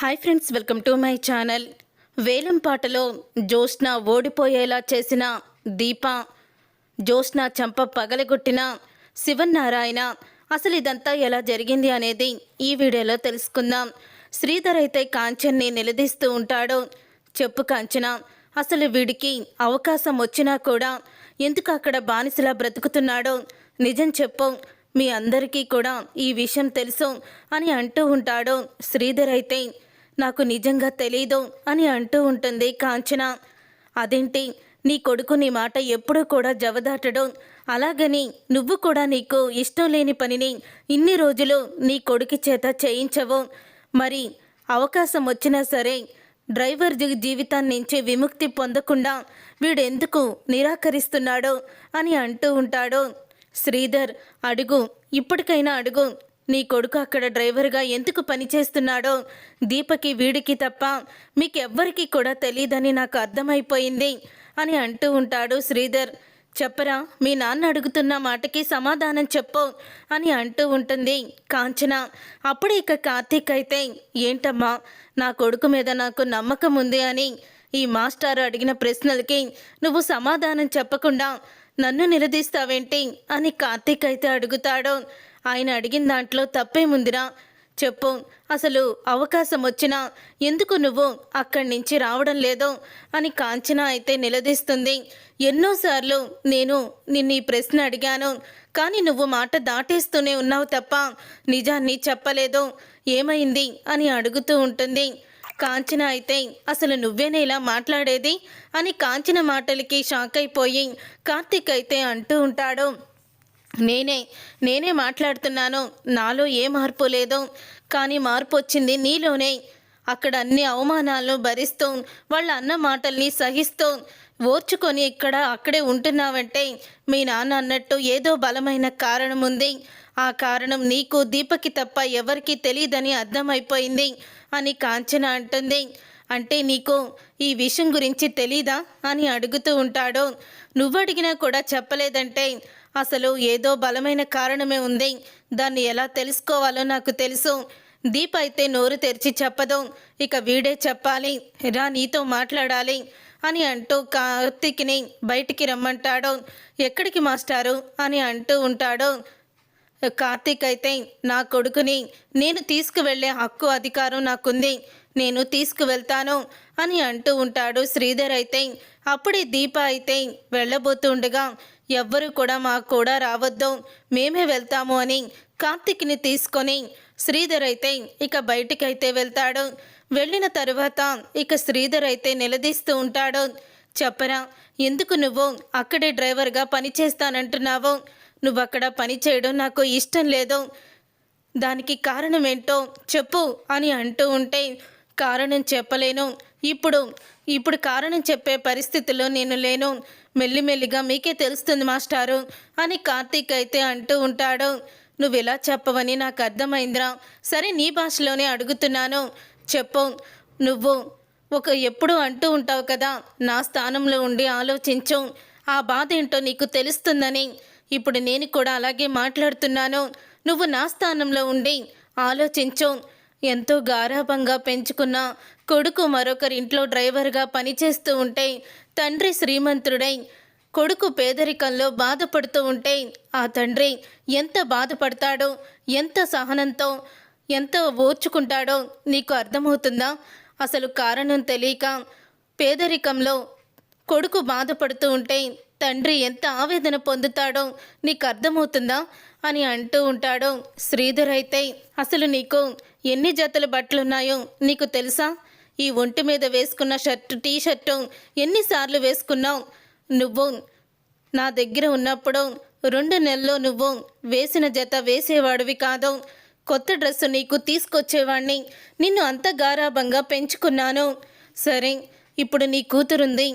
Hi friends welcome to my channel వేలం పాటలో జ్యోత్స్న ఓడిపోయేలా చేసిన దీప జ్యోత్స్న చంప పగలగొట్టిన శివనారాయణ అసలు ఇదంతా ఎలా జరిగింది అనేది ఈ వీడియోలో తెలుసుకుందాం. శ్రీధర్ అయితే కాంచన్ని నిలదీస్తూ ఉంటాడు. చెప్పు కాంచన అసలు వీడికి అవకాశం వచ్చినా కూడా ఎందుకు అక్కడ బానిసలా బ్రతుకుతున్నాడో? నిజం చెప్పు మీ అందరికీ కూడా ఈ విషయం తెలుసు అని అంటూ ఉంటాడు శ్రీధర్ అయితే. నాకు నిజంగా తెలీదు అని అంటూ ఉంటుంది కాంచన. అదేంటి? నీ కొడుకు నీ మాట ఎప్పుడూ కూడా జవదాటడు. అలాగని నువ్వు కూడా నీకు ఇష్టం లేని పనిని ఇన్ని రోజులు నీ కొడుకు చేత చేయించవు. మరి అవకాశం వచ్చినా సరే డ్రైవర్ జీవితాన్నించి నుంచి విముక్తి పొందకుండా వీడెందుకు నిరాకరిస్తున్నాడు అని అంటూ ఉంటాడు. శ్రీధర్ అడుగు. ఇప్పటికైనా అడుగు. నీ కొడుకు అక్కడ డ్రైవర్గా ఎందుకు పనిచేస్తున్నాడో? దీపకి వీడికి తప్ప మీకెవ్వరికీ కూడా తెలియదని నాకు అర్థమైపోయింది అని అంటూ ఉంటాడు శ్రీధర్. చెప్పరా మీ నాన్న అడుగుతున్న మాటకి సమాధానం చెప్పు అని అంటూ ఉంటుంది కాంచన. అప్పుడు ఇక కార్తీక్ అయితే ఏంటమ్మా నా కొడుకు మీద నాకు నమ్మకం ఉంది అని ఈ మాస్టారు అడిగిన ప్రశ్నలకి నువ్వు సమాధానం చెప్పకుండా నన్ను నిలదీస్తావేంటి? అని కార్తీక్ అయితే అడుగుతాడు. ఆయన అడిగిన దాంట్లో తప్పేముందిరా? చెప్పు. అసలు అవకాశం వచ్చినా ఎందుకు నువ్వు అక్కడి నుంచి రావడం లేదో? అని కాంచన అయితే నిలదీస్తుంది. ఎన్నోసార్లు నేను నిన్ను ఈ ప్రశ్న అడిగాను. కానీ నువ్వు మాట దాటేస్తూనే ఉన్నావు తప్ప నిజాన్ని చెప్పలేదు. ఏమైంది? అని అడుగుతూ ఉంటుంది. కాంచన అయితే అసలు నువ్వేనే ఇలా మాట్లాడేది? అని కాంచన మాటలకి షాక్ అయిపోయి కార్తీక్ అయితే అంటూ ఉంటాడు. నేనే నేనే మాట్లాడుతున్నాను. నాలో ఏ మార్పు లేదు కానీ మార్పు వచ్చింది నీలోనే. అక్కడ అన్ని అవమానాలను భరిస్తూ వాళ్ళ అన్న మాటల్ని సహిస్తూ ఓర్చుకొని ఇక్కడ అక్కడే ఉంటున్నావంటే మీ నాన్న అన్నట్టు ఏదో బలమైన కారణం ఉంది. ఆ కారణం నీకు దీపకి తప్ప ఎవరికీ తెలియదని అర్థమైపోయింది అని కాంచన అంటుంది. అంటే నీకు ఈ విషయం గురించి తెలీదా అని అడుగుతూ ఉంటాడు. నువ్వు అడిగినా కూడా చెప్పలేదంటే అసలు ఏదో బలమైన కారణమే ఉంది. దాన్ని ఎలా తెలుసుకోవాలో నాకు తెలుసు. దీప అయితే నోరు తెరిచి చెప్పదు. ఇక వీడే చెప్పాలి. రా నీతో మాట్లాడాలి అని అంటూ కార్తీక్ని బయటికి రమ్మంటాడు. ఎక్కడికి మాస్టారు? అని అంటూ ఉంటాడు. కార్తీక్ అయితే నా కొడుకుని నేను తీసుకువెళ్ళే హక్కు అధికారం నాకుంది. నేను తీసుకువెళ్తాను. అని అంటూ ఉంటాడు శ్రీధర్ అయితే. అప్పుడే దీప అయితే వెళ్ళబోతుండగా ఎవ్వరూ కూడా మాకు కూడా రావద్దు. మేమే వెళ్తాము అని కార్తిక్ని తీసుకొని శ్రీధర్ అయితే ఇక బయటికైతే వెళ్తాడు. వెళ్ళిన తరువాత ఇక శ్రీధర్ అయితే నిలదీస్తూ ఉంటాడు. చెప్పరా ఎందుకు నువ్వు అక్కడే డ్రైవర్గా పనిచేస్తానంటున్నావు నువ్వు అక్కడ పని చేయడం నాకు ఇష్టం లేదు. దానికి కారణం ఏంటో చెప్పు అని అంటూ ఉంటే కారణం చెప్పలేను. ఇప్పుడు ఇప్పుడు కారణం చెప్పే పరిస్థితిలో నేను లేను. మెల్లిమెల్లిగా మీకే తెలుస్తుంది మాస్టారు అని కార్తీక్ అయితే అంటూ ఉంటాడు. నువ్వు ఇలా చెప్పవని నాకు అర్థమైందిరా. సరే నీ భాషలోనే అడుగుతున్నాను. చెప్పు నువ్వు ఒక ఎప్పుడు అంటూ ఉంటావు కదా నా స్థానంలో ఉండి ఆలోచించు. ఆ బాధ ఏంటో నీకు తెలుస్తుందని. ఇప్పుడు నేను కూడా అలాగే మాట్లాడుతున్నాను. నువ్వు నా స్థానంలో ఉండి ఆలోచించు. ఎంతో గారాభంగా పెంచుకున్న కొడుకు మరొకరి ఇంట్లో డ్రైవర్గా పనిచేస్తూ ఉంటే తండ్రి శ్రీమంతుడై కొడుకు పేదరికంలో బాధపడుతూ ఉంటే ఆ తండ్రి ఎంత బాధపడతాడో ఎంత సహనంతో ఎంత ఓర్చుకుంటాడో నీకు అర్థమవుతుందా? అసలు కారణం తెలియక పేదరికంలో కొడుకు బాధపడుతూ ఉంటే తండ్రి ఎంత ఆవేదన పొందుతాడో నీకు అర్థమవుతుందా? అని అంటూ ఉంటాడు శ్రీధర్ అయితే అసలు నీకు ఎన్ని జతల బట్టలున్నాయో నీకు తెలుసా? ఈ ఒంటి మీద వేసుకున్న షర్టు టీ షర్టు ఎన్నిసార్లు వేసుకున్నావు? నువ్వు నా దగ్గర ఉన్నప్పుడు రెండు నెలల్లో నువ్వు వేసిన జత వేసేవాడివి కాదు. కొత్త డ్రెస్సు నీకు తీసుకొచ్చేవాణ్ణి. నిన్ను అంత గారాభంగా పెంచుకున్నాను. సరే ఇప్పుడు నీ కూతురుంది.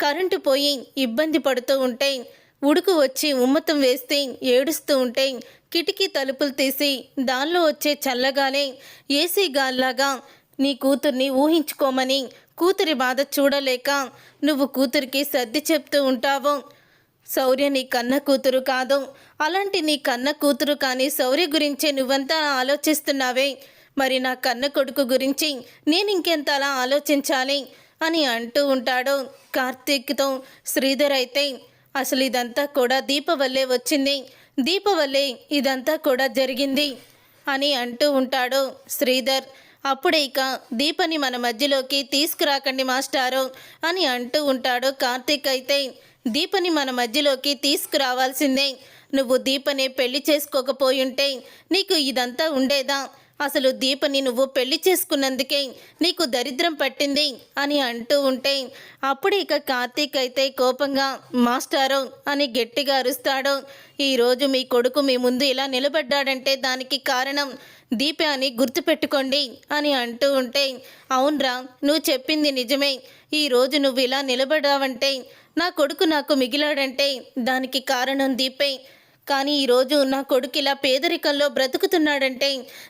కరెంటు పోయి ఇబ్బంది పడుతూ ఉంటే ఉడుకు వచ్చి ఉమ్మతం వేస్తే ఏడుస్తూ ఉంటే కిటికీ తలుపులు తీసి దానిలో వచ్చే చల్లగాలే ఏసీ గాల్లాగా నీ కూతుర్ని ఊహించుకోమని కూతురి బాధ చూడలేక నువ్వు కూతురికి సర్ది చెప్తూ ఉంటావు. శౌర్య నీ కన్న కూతురు కాదు. అలాంటి నీ కన్న కూతురు కానీ శౌర్య గురించే నువ్వంతా ఆలోచిస్తున్నావే. మరి నా కన్న కొడుకు గురించి నేను ఇంకెంత అలా ఆలోచించాలి అని అంటూ ఉంటాడు కార్తీక్తో శ్రీధర్ అయితే. అసలు ఇదంతా కూడా దీప వల్లే వచ్చింది. దీప వల్లే ఇదంతా కూడా జరిగింది అని అంటూ ఉంటాడు శ్రీధర్. అప్పుడే ఇక దీపని మన మధ్యలోకి తీసుకురాకండి మాస్టారు అని అంటూ ఉంటాడు కార్తీక్ అయితే. దీపని మన మధ్యలోకి తీసుకురావాల్సిందే. నువ్వు దీపని పెళ్ళి చేసుకోకపోయుంటే నీకు ఇదంతా ఉండేదా? అసలు దీపని నువ్వు పెళ్ళి చేసుకున్నందుకే నీకు దరిద్రం పట్టింది అని అంటూ ఉంటే అప్పుడు ఇక కార్తీక్ అయితే కోపంగా మాస్టారు అని గట్టిగా అరుస్తాడు. ఈరోజు మీ కొడుకు మీ ముందు ఇలా నిలబడ్డాడంటే దానికి కారణం దీపే అని గుర్తుపెట్టుకోండి అని అంటూ ఉంటే అవునరా నువ్వు చెప్పింది నిజమే. ఈరోజు నువ్వు ఇలా నిలబడావంటే నా కొడుకు నాకు మిగిలాడంటే దానికి కారణం దీపే. కానీ ఈరోజు నా కొడుకు ఇలా పేదరికంలో బ్రతుకుతున్నాడంటే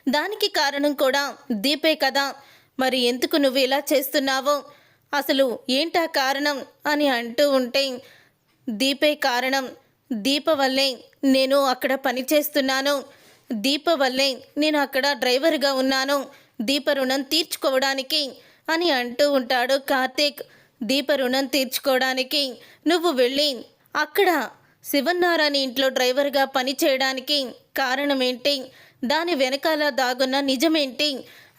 దానికి కారణం కూడా దీపే కదా. మరి ఎందుకు నువ్వు ఇలా చేస్తున్నావో? అసలు ఏంటా కారణం అని అంటూ ఉంటే దీపే కారణం. దీప వల్లే నేను అక్కడ పని చేస్తున్నాను. దీప వల్లే నేను అక్కడ డ్రైవర్గా ఉన్నాను. దీప రుణం తీర్చుకోవడానికి అని అంటూ ఉంటాడు కార్తీక్. దీప రుణం తీర్చుకోవడానికి నువ్వు వెళ్ళి అక్కడ శివన్నారాయణ ఇంట్లో డ్రైవర్గా పని చేయడానికి కారణం ఏంటి దాని వెనకాల దాగున్న నిజమేంటి?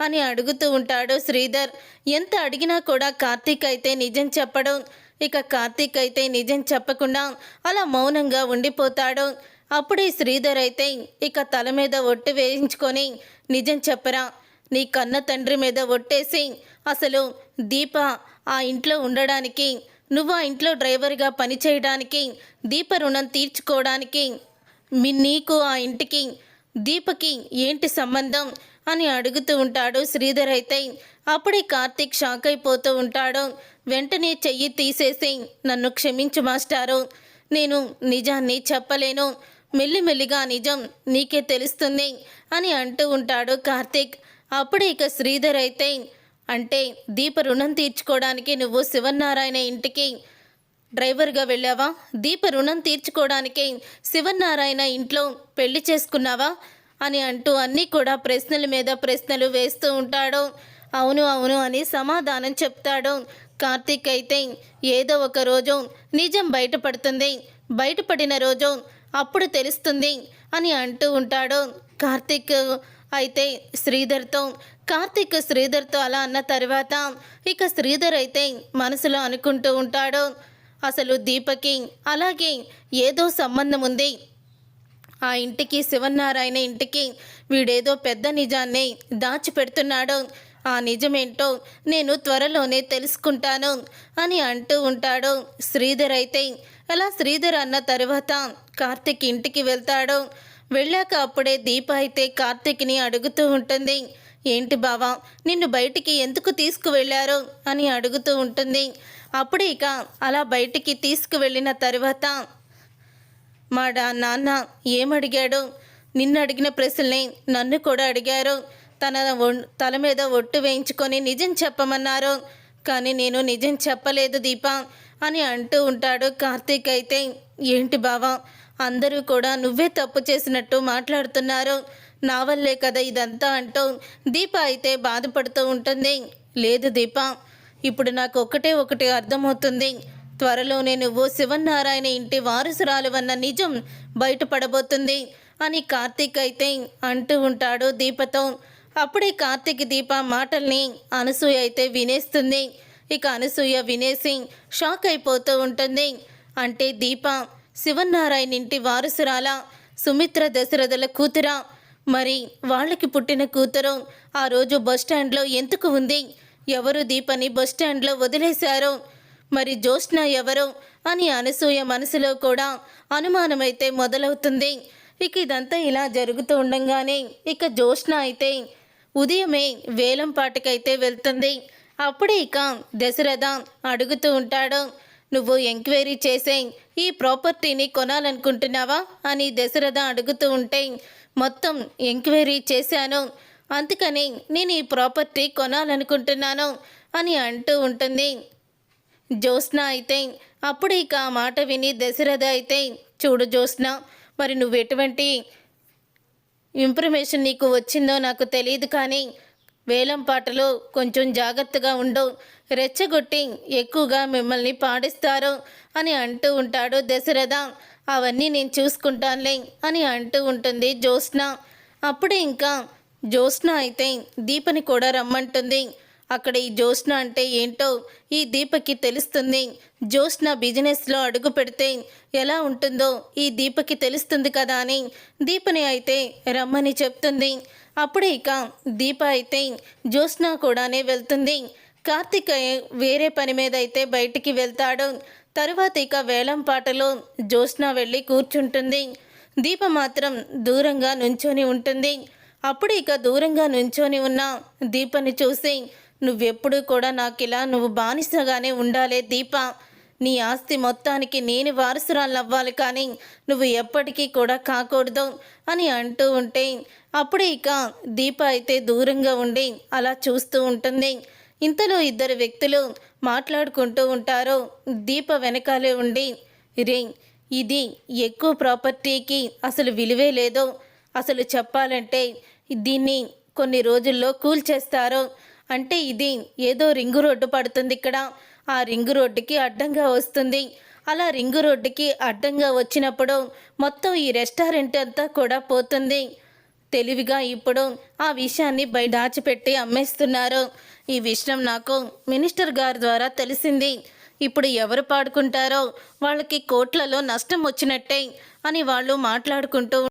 అని అడుగుతూ ఉంటాడు శ్రీధర్. ఎంత అడిగినా కూడా కార్తీక్ అయితే నిజం చెప్పడం ఇక కార్తీక్ అయితే నిజం చెప్పకుండా అలా మౌనంగా ఉండిపోతాడు. అప్పుడే శ్రీధర్ అయితే ఇక తల మీద ఒట్టు వేయించుకొని నిజం చెప్పరా? నీ కన్న తండ్రి మీద ఒట్టేసి అసలు దీప ఆ ఇంట్లో ఉండడానికి నువ్వు ఆ ఇంట్లో డ్రైవర్గా పనిచేయడానికి దీప రుణం తీర్చుకోవడానికి మీ నీకు ఆ ఇంటికి దీపకి ఏంటి సంబంధం అని అడుగుతూ ఉంటాడు శ్రీధర్ అయితే. అప్పుడే కార్తీక్ షాక్ అయిపోతూ ఉంటాడు. వెంటనే చెయ్యి తీసేసి నన్ను క్షమించు మాస్టారు. నేను నిజాన్ని చెప్పలేను. మెల్లిమెల్లిగా నిజం నీకే తెలుస్తుంది అని అంటూ ఉంటాడు కార్తీక్. అప్పుడే ఇక శ్రీధర్ అయితే అంటే దీప రుణం తీర్చుకోవడానికి నువ్వు శివనారాయణ ఇంటికి డ్రైవర్గా వెళ్ళావా? దీప రుణం తీర్చుకోవడానికి శివనారాయణ ఇంట్లో పెళ్ళి చేసుకున్నావా? అని అంటూ అన్నీ కూడా ప్రశ్నల మీద ప్రశ్నలు వేస్తూ ఉంటాడు. అవును అవును అని సమాధానం చెప్తాడు. కార్తీక్ అయితే ఏదో ఒక రోజు నిజం బయటపడుతుంది. బయటపడిన రోజు అప్పుడు తెలుస్తుంది అని అంటూ ఉంటాడు. కార్తీక్ అయితే శ్రీధర్తో కార్తీక్ శ్రీధర్తో అలా అన్న తర్వాత ఇక శ్రీధర్ అయితే మనసులో అనుకుంటూ ఉంటాడు. అసలు దీపకి అలాగే ఏదో సంబంధం ఉంది. ఆ ఇంటికి శివనారాయణ ఇంటికి వీడేదో పెద్ద నిజాన్ని దాచిపెడుతున్నాడు. ఆ నిజమేంటో నేను త్వరలోనే తెలుసుకుంటాను అని అంటూ ఉంటాడు. శ్రీధర్ అయితే అలా శ్రీధర్ అన్న తర్వాత కార్తిక్ ఇంటికి వెళ్తాడు. వెళ్ళాక అప్పుడే దీప అయితే కార్తిక్ని అడుగుతూ ఉంటుంది. ఏంటి బావా నిన్ను బయటికి ఎందుకు తీసుకువెళ్ళారు? అని అడుగుతూ ఉంటుంది. అప్పుడే ఇక అలా బయటికి తీసుకువెళ్ళిన తర్వాత మా డా నాన్న ఏమడిగాడు? నిన్ను అడిగిన ప్రశ్నలే నన్ను కూడా అడిగారు. తన తల మీద ఒట్టు వేయించుకొని నిజం చెప్పమన్నారు. కానీ నేను నిజం చెప్పలేదు దీప అని అంటూ ఉంటాడు కార్తీక్ అయితే. ఏంటి బావా అందరూ కూడా నువ్వే తప్పు చేసినట్టు మాట్లాడుతున్నారు. నా వల్లే కదా ఇదంతా అంటూ దీప అయితే బాధపడుతూ ఉంటుంది. లేదు దీప ఇప్పుడు నాకు ఒకటే ఒకటి అర్థమవుతుంది. త్వరలోనే నువ్వు శివనారాయణ ఇంటి వారసురాలు అన్న నిజం బయటపడబోతుంది అని కార్తీక్ అయితే అంటూ ఉంటాడు దీపతో. అప్పుడే కార్తీక్ దీప మాటల్ని అనసూయ అయితే వినేస్తుంది. ఇక అనసూయ వినేసి షాక్ అయిపోతూ ఉంటుంది. అంటే దీప శివనారాయణ ఇంటి వారసురాల సుమిత్ర దశరథుల కూతురా. మరి వాళ్ళకి పుట్టిన కూతురు ఆ రోజు బస్టాండ్లో ఎందుకు ఉంది? ఎవరు దీపని బస్టాండ్లో వదిలేశారో? మరి జ్యోష్ణ ఎవరు? అని అనసూయ మనసులో కూడా అనుమానమైతే మొదలవుతుంది. ఇక ఇదంతా ఇలా జరుగుతూ ఉండంగానే ఇక జ్యోష్ణ అయితే ఉదయమే వేలంపాటకైతే వెళ్తుంది. అప్పుడే ఇక దశరథ అడుగుతూ ఉంటాడు నువ్వు ఎంక్వైరీ చేసే ఈ ప్రాపర్టీని కొనాలనుకుంటున్నావా అని దశరథ అడుగుతూ ఉంటే మొత్తం ఎంక్వైరీ చేశాను. అందుకని నేను ఈ ప్రాపర్టీ కొనాలనుకుంటున్నాను అని అంటూ ఉంటుంది. జ్యోత్స్న అయితే అప్పుడు ఇక ఆ మాట విని దశరథ అయితే చూడు జ్యోత్స్న మరి నువ్వు ఎటువంటి ఇన్ఫర్మేషన్ నీకు వచ్చిందో నాకు తెలియదు కానీ వేలం పాటలో కొంచెం జాగ్రత్తగా ఉండవు రెచ్చగొట్టి ఎక్కువగా మిమ్మల్ని పాడిస్తారు అని అంటూ ఉంటాడు దశరథ. అవన్నీ నేను చూసుకుంటానులే అని అంటూ ఉంటుంది జ్యోత్స్న. అప్పుడే ఇంకా జ్యోత్స్న అయితే దీపని కూడా రమ్మంటుంది. అక్కడ ఈ జ్యోత్స్న అంటే ఏంటో ఈ దీపకి తెలుస్తుంది. జ్యోత్స్న బిజినెస్లో అడుగు పెడితే ఎలా ఉంటుందో ఈ దీపకి తెలుస్తుంది కదా అని దీపని అయితే రమ్మని చెప్తుంది. అప్పుడే ఇక దీప అయితే జ్యోత్స్న కూడానే వెళ్తుంది. కార్తిక్ వేరే పని మీద అయితే బయటికి వెళ్తాడు. తరువాత ఇక వేలం పాటలో జ్యోత్స్న వెళ్ళి కూర్చుంటుంది. దీప మాత్రం దూరంగా నుంచొని ఉంటుంది. అప్పుడు ఇక దూరంగా నుంచొని ఉన్న దీపని చూసి నువ్వెప్పుడు కూడా నాకు ఇలా నువ్వు బానిసగానే ఉండాలే దీప. నీ ఆస్తి మొత్తానికి నేను వారసురాలు అవ్వాలి కానీ నువ్వు ఎప్పటికీ కూడా కాకూడదు అని అంటూ ఉంటే అప్పుడే ఇక దీప అయితే దూరంగా ఉండి అలా చూస్తూ ఉంటుంది. ఇంతలో ఇద్దరు వ్యక్తులు మాట్లాడుకుంటూ ఉంటారు. దీప వెనకాలే ఉండి రే ఇది ఎక్కువ ప్రాపర్టీకి అసలు విలువే లేదు. అసలు చెప్పాలంటే దీన్ని కొన్ని రోజుల్లో కూల్చేస్తారు అంటే ఇది ఏదో రింగు రోడ్డు పడుతుంది ఇక్కడ. ఆ రింగు రోడ్డుకి అడ్డంగా వస్తుంది. అలా రింగు రోడ్డుకి అడ్డంగా వచ్చినప్పుడు మొత్తం ఈ రెస్టారెంట్ అంతా కూడా పోతుంది. తెలివిగా ఇప్పుడు ఆ విషయాన్ని బయట దాచిపెట్టి అమ్మేస్తున్నారు. ఈ విషయం నాకు మినిస్టర్ గారి ద్వారా తెలిసింది. ఇప్పుడు ఎవరు పాడుకుంటారో వాళ్ళకి కోట్లలో నష్టం వచ్చినట్టే అని వాళ్ళు మాట్లాడుకుంటూ